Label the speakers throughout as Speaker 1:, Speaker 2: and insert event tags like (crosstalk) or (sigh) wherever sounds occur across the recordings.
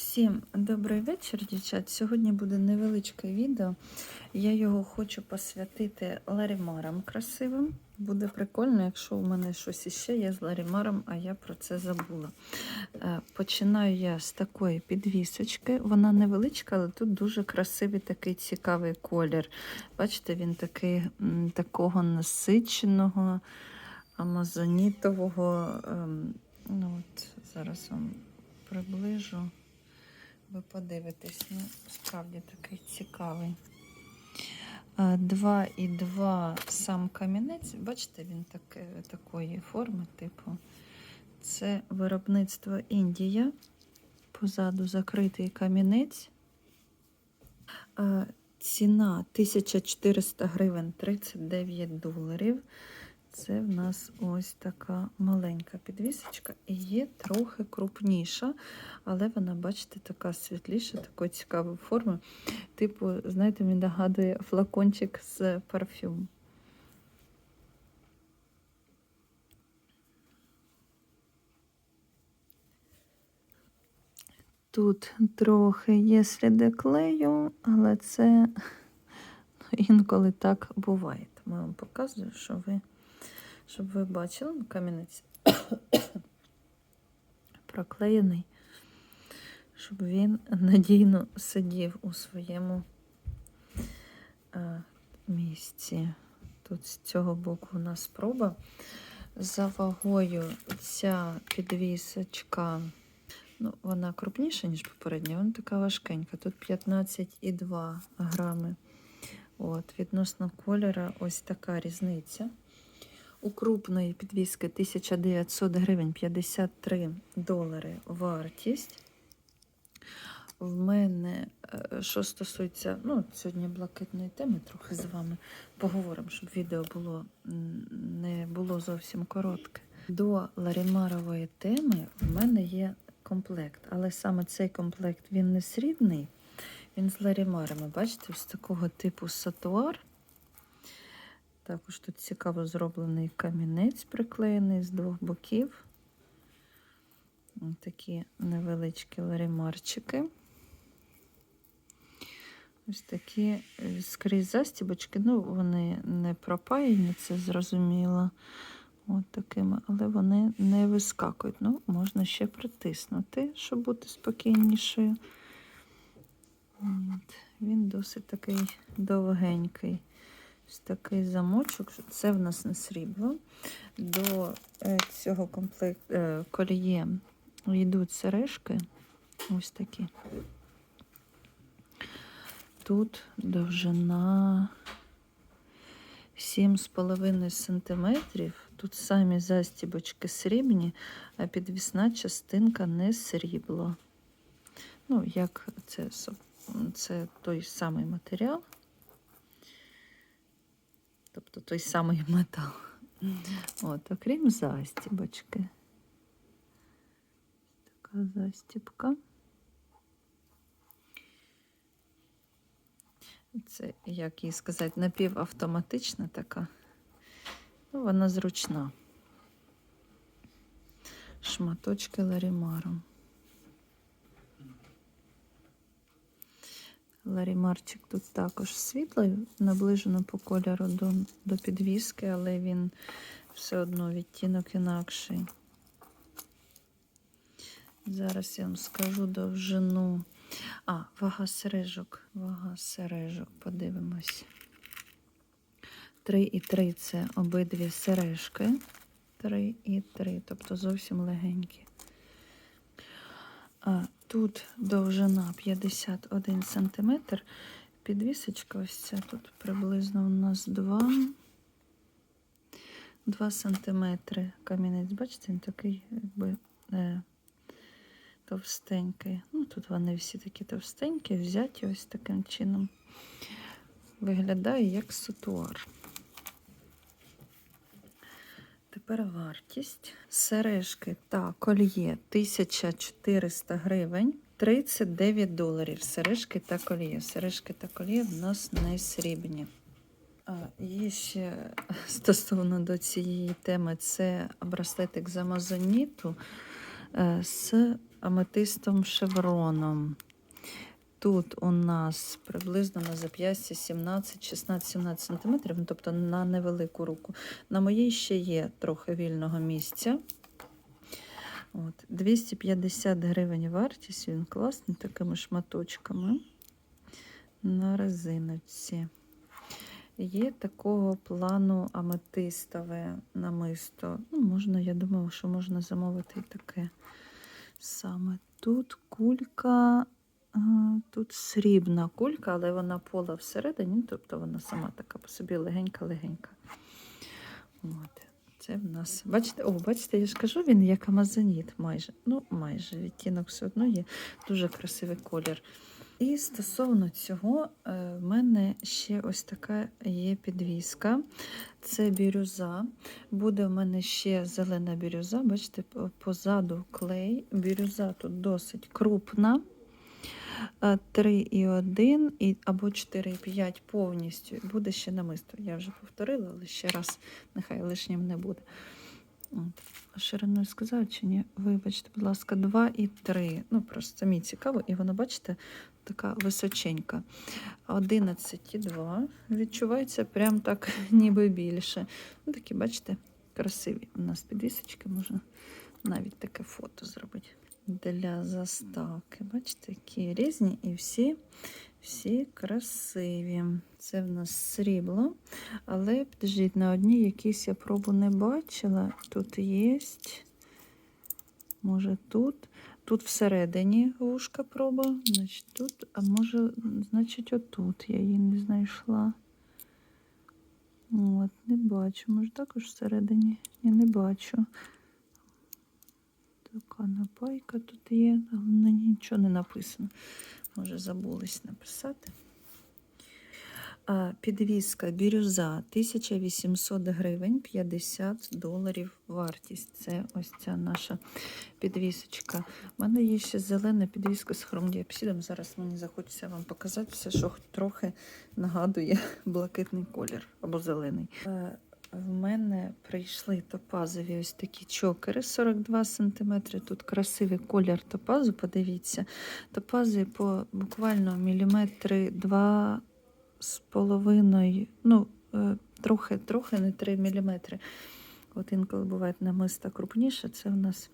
Speaker 1: Всім добрий вечір, дівчат. Сьогодні буде невеличке відео. Я його хочу посвятити ларімарам красивим. Буде прикольно, якщо у мене щось іще є з ларімаром, а я про це забула. Е, Починаю я з такої підвісочки. Вона невеличка, але тут дуже красивий такий цікавий колір. Бачите, він такий такого насиченого, амазонітового. ем, Ну, от, зараз вам приближу. Ви подивитесь, ну, справді такий цікавий. 2,2 сам камінець. Бачите, він таке, такої форми, типу. Це виробництво Індія. Позаду закритий камінець. Е, Ціна 1400 гривень 39 доларів. Це в нас ось така маленька підвісочка і є трохи крупніша, але вона, бачите, така світліша, такої цікавої форми. Типу, знаєте, мені нагадує флакончик з парфюм. Тут трохи є сліди клею, але це інколи так буває. Я вам показую, що ви, щоб ви бачили, камінець проклеєний, щоб він надійно сидів у своєму е, місці. Тут з цього боку у нас проба. За вагою ця підвісочка, ну, вона крупніша, ніж попередня, вона така важкенька. Тут 15,2 грами. От, відносно кольора, ось така різниця. У крупної підвіски 1900 гривень 53 долари вартість. В мене, е, що стосується, ну, сьогодні блакитної теми, трохи з вами поговоримо, щоб відео було не було зовсім коротке. До ларімарової теми в мене є комплект, але саме цей комплект він не срібний, він з ларімарами. Бачите, ось такого типу сатуар. Також тут цікаво зроблений камінець приклеєний з двох боків. Ось такі невеличкі ларімарчики. Ось такі е, скрізь застібочки. Ну, вони не пропаяні, це зрозуміло. От такими, але вони не вискакують. Ну, можна ще притиснути, щоб бути спокійнішою. От. Він досить такий довгенький. Ось такий замочок. Це в нас не срібло. До е, цього комплект, е, коліє йдуть сережки. Ось такі. Тут довжина 7,5 см. Тут самі застібочки срібні, а підвісна частинка не срібло. Ну, як це, це той самий матеріал. Тобто той самий метал. От, окрім застібочки. Така застібка. Це, як їй сказати, напівавтоматична така. Ну, вона зручна. Шматочки ларімару. Ларімарчик тут також світлий, наближено по кольору до, до підвіски, але він все одно відтінок інакший. Зараз я вам скажу довжину. А, вага сережок. Вага сережок, подивимось. 3,3 це обидві сережки. 3,3, тобто зовсім легенькі. А, Тут довжина 51 см. Підвісочка ось ця тут приблизно у нас 2, 2 см камінець. Бачите, він такий, якби е, товстенький. Ну, тут вони всі такі товстенькі, взяті ось таким чином. Виглядає як сатуар. Тепер. Сережки та кольє 1400 гривень, 39 доларів. Сережки та кольє. Сережки та кольє в нас не срібні. Є ще стосовно до цієї теми, це браслетик з амазоніту. е, з аметистом шевроном. Тут у нас приблизно на зап'ясті 17, 16, 17 см, ну, тобто на невелику руку. На моїй ще є трохи вільного місця. От, 250 гривень вартість, він класний такими шматочками на резиночці. Є такого плану аметистове намисто. Ну, можна, я думаю, що можна замовити і таке саме. Тут кулька, тут срібна кулька, але вона пола всередині, тобто вона сама така по собі легенька-легенька. От. Це в нас. Бачите, о, бачите, я ж кажу, він як амазоніт майже. Ну, майже відтінок все одно є. Дуже красивий колір. І стосовно цього, е, в мене ще ось така є підвіска. Це бірюза. Буде в мене ще зелена бірюза. Бачите, позаду клей. Бірюза тут досить крупна. 3,1 і або 4,5 повністю. Буде ще намисто. Я вже повторила, але ще раз нехай лишнім не буде. От. Шириною сказала чи ні? Вибачте, будь ласка, 2 і 3. Ну, просто самі цікаво, і воно, бачите, така височенька. 11,2. Відчувається прям так, (laughs) ніби більше. Ну, такі, бачите, красиві. У нас підвісочки можна навіть таке фото зробити для заставки. Бачите, які різні і всі, всі красиві. Це в нас срібло. Але підождіть, на одній якісь я пробу не бачила. Тут є. Може тут. Тут всередині вушка проба, значить тут, а може, значить, отут я її не знайшла. От, не бачу. Може також всередині? Я не бачу. Така напайка тут є, але на ній нічого не написано. Може, забулись написати. А, Підвіска бірюза 1800 гривень, 50 доларів вартість. Це ось ця наша підвісочка. У мене є ще зелена підвіска з хромдіапсидом. Зараз мені захочеться вам показати все, що трохи нагадує (laughs) блакитний колір або зелений. Е, В мене прийшли топазові ось такі чокери 42 см. Тут красивий колір топазу, подивіться. Топази по буквально міліметри два з половиною, ну, е, трохи, трохи не 3 мм. От інколи буває намиста крупніше. Це в нас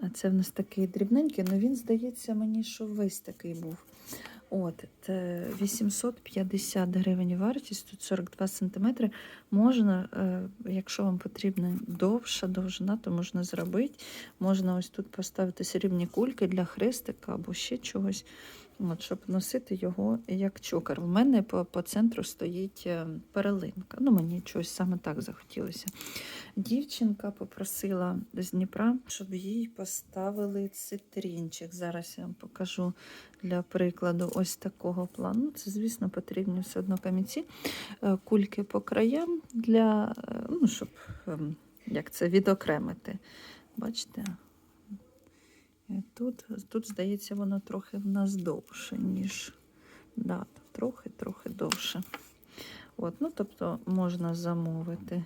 Speaker 1: А це в нас такий дрібненький, але він здається мені, що весь такий був. От, це 850 гривень вартість, тут 42 см. Можна, е, якщо вам потрібна довша довжина, то можна зробити. Можна ось тут поставити срібні кульки для хрестика або ще чогось, от, щоб носити його як чокер. У мене по, по центру стоїть е, перелинка. Ну, мені чогось саме так захотілося. Дівчинка попросила з Дніпра, щоб їй поставили цитрінчик. Зараз я вам покажу для прикладу ось такого плану. Ну, Це, звісно, потрібні все одно камінці. Е, Кульки по краям для, е, ну, щоб ем, як це відокремити. Бачите? Тут, тут, здається, воно трохи в нас довше, ніж да, трохи, трохи довше. От, ну, тобто можна замовити.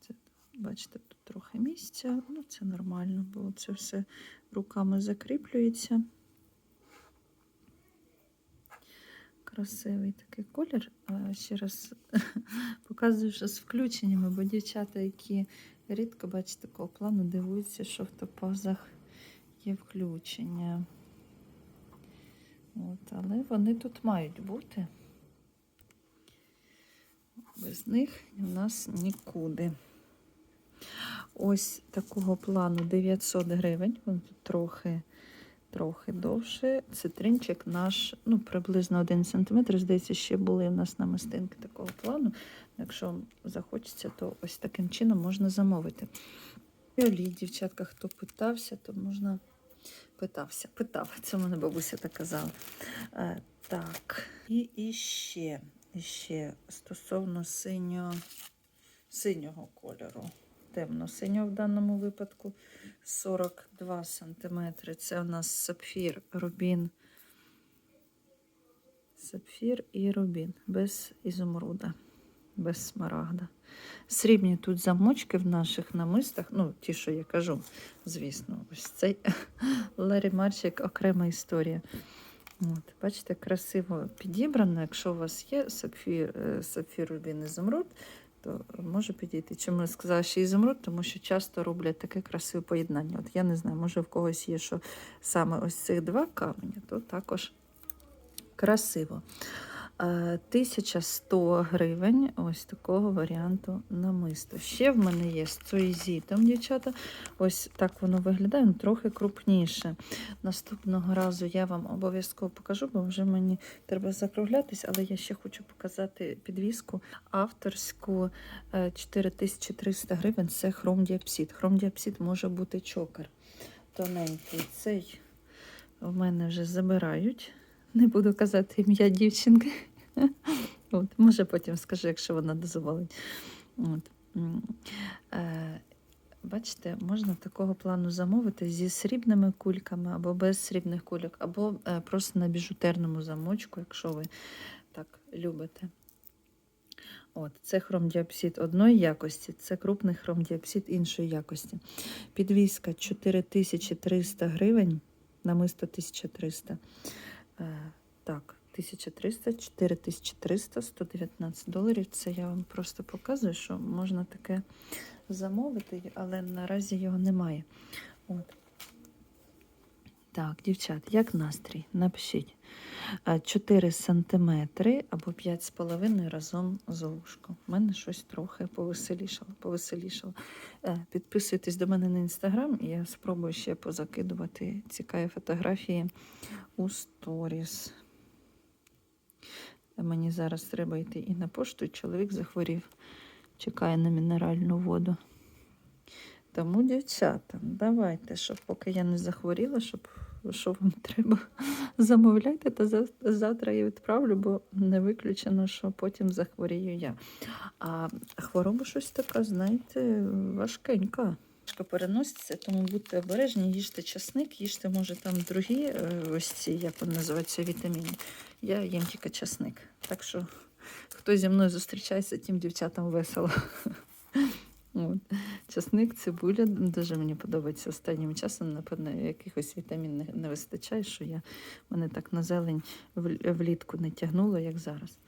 Speaker 1: Це, бачите, тут трохи місця. Ну, це нормально, бо це все руками закріплюється. Красивий такий колір. Ще раз (laughs) показую, що з включеннями, бо дівчата, які рідко бачать такого плану, дивуються, що в топазах є включення. От, але вони тут мають бути. Без них у нас нікуди. Ось такого плану 900 гривень. Він тут трохи, трохи довше. Цитринчик наш, ну, приблизно 1 см. Здається, ще були у нас намистинки такого плану. Якщо вам захочеться, то ось таким чином можна замовити. І дівчатка, хто питався, то можна питався. Питав, це мене бабуся так казала. Е, так, і, і ще, і ще стосовно синього, синього кольору. Темно-синього в даному випадку 42 см. Це у нас сапфір, рубін. Сапфір і рубін без ізумруда. Без смарагда. Срібні тут замочки в наших намистах, ну, ті, що я кажу, звісно, ось цей (laughs) Ларі Марчик окрема історія. От, бачите, красиво підібрано. Якщо у вас є сапфір, е, сапфір рубін ізумруд, то може підійти. Чому я сказала, що ізумруд, тому що часто роблять таке красиве поєднання. От я не знаю, може в когось є, що саме ось цих два камені, то також красиво. Е, 1100 гривень ось такого варіанту намисто. Ще в мене є з цоїзітом, дівчата. Ось так воно виглядає, ну, трохи крупніше. Наступного разу я вам обов'язково покажу, бо вже мені треба закруглятись, але я ще хочу показати підвіску авторську е, 4300 гривень. Це хромдіапсид. Хромдіапсид може бути чокер тоненький. Цей у мене вже забирають. Не буду казати ім'я дівчинки. (laughs) От, може потім скажу, якщо вона дозволить. От. Е, Бачите, можна такого плану замовити зі срібними кульками або без срібних кульок, або е, просто на біжутерному замочку, якщо ви так любите. От, це хромдіапсид одної якості, це крупний хромдіапсид іншої якості. Підвіска 4300 гривень, намисто 1300. Е, так, 1300, 4300, 119 доларів. Це я вам просто показую, що можна таке замовити, але наразі його немає. От. Так, дівчат, як настрій? Напишіть. Е, 4 сантиметри або 5,5 разом з ушком. У мене щось трохи повеселішало. повеселішало. Е, Підписуйтесь до мене на інстаграм, і я спробую ще позакидувати цікаві фотографії у сторіс. Мені зараз треба йти і на пошту. Чоловік захворів, чекає на мінеральну воду. Тому, дівчата, давайте, щоб поки я не захворіла, щоб що вам (laughs) треба, замовляйте, та завтра я відправлю, бо не виключено, що потім захворію я. А хвороба щось така, знаєте, важкенька. Важко переноситься, тому будьте обережні, їжте часник, їжте, може, там другі, е, ось ці, як вони називаються, вітаміни. Я їм тільки часник. Так що, хто зі мною зустрічається, тим дівчатам весело. От. Часник, цибуля дуже мені подобається останнім часом. Напевно, якихось вітамін не, вистачає, що я мене так на зелень влітку не тягнуло, як зараз.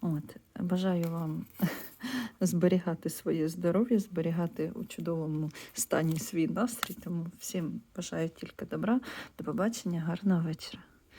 Speaker 1: От. Бажаю вам (laughs) зберігати своє здоров'я, зберігати у чудовому стані свій настрій. Тому всім бажаю тільки добра. До побачення, гарного вечора.